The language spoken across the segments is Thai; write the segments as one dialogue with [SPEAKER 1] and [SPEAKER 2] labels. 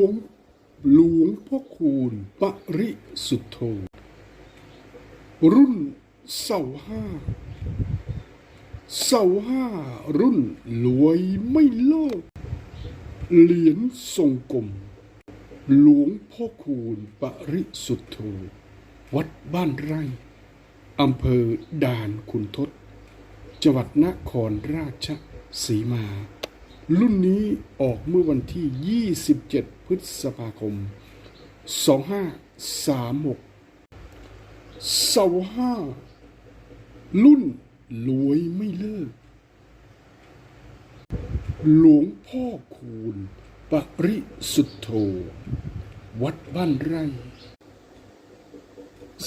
[SPEAKER 1] วงหลวงพ่อคูณปริสุทธโธ รุ่นเสาห้า เสาห้ารุ่นรวยไม่เลิก เหรียญทรงกลม หลวงพ่อคูณปริสุทธโธ วัดบ้านไร่ อำเภอด่านขุนทดจังหวัดนครราชสีมา รุ่นนี้ออกเมื่อวันที่ 27 พฤษภาคม 2536เสาห้ารุ่นรวยไม่เลิก หลวงพ่อคูณ ปริสุทธโธ วัดบ้านไร่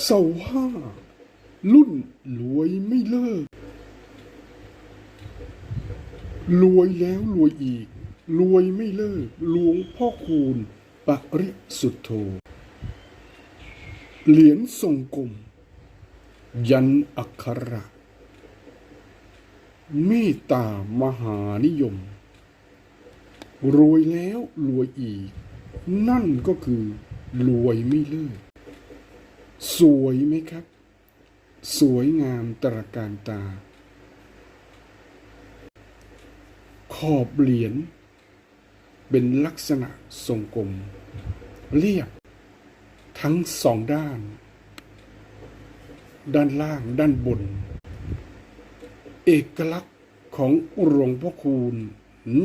[SPEAKER 1] เสาห้ารุ่นรวยไม่เลิก รวยแล้วรวยอีก รวยไม่เลิกหลวงพ่อคูณปริสุทธโธเหรียญทรงกลม ยันอักขระเมตตามหานิยม รวยแล้วรวยอีก นั่นก็คือ รวยไม่เลิก สวยไหมครับ สวยงามตระการตา ข อบเหรียญเป็นลักษณะทรงกลม เรียบทั้งสองด้าน ด้านล่างด้านบน เอกลักษณ์ของหลวงพ่อคูณ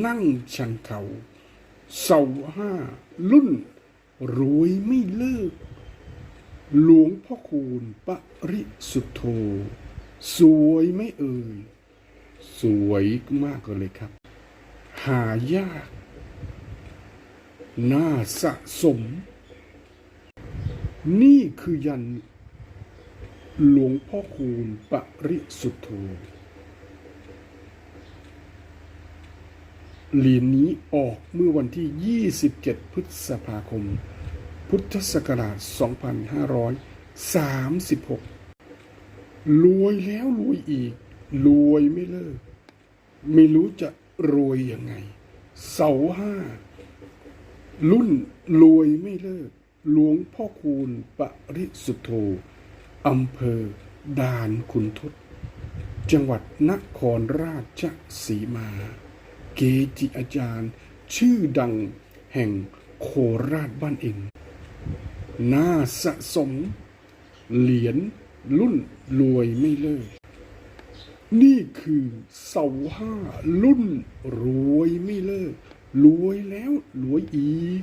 [SPEAKER 1] นั่งชันเขา เสาห้า รุ่น รวยไม่เลิก หลวงพ่อคูณปริสุทธโธ สวยไม่เอ่ย สวยมากเลยครับายาก น่าสะสม นี่คือยัน หลวงพ่อคูณปริสุทธโธเหรียญนี้ออกเมื่อวันที่ 27 พฤษภาคม พุทธศักราช 2536 รวยแล้วรวยอีก รวยไม่เลิก ไม่รู้จะ รวยยังไง เสาห้า รุ่นรวยไม่เลิก หลวงพ่อคูณปริสุทธโธอำเภอดานขุนทดจังหวัดนครราชสีมา เกจิอาจารย์ ชื่อดังแห่งโคราชบ้านเองน่าสะสม เหรียญรุ่นรวยไม่เลิก นี่คือเสาห้ารุ่นรวยไม่เลิก รวยแล้วรวยอีก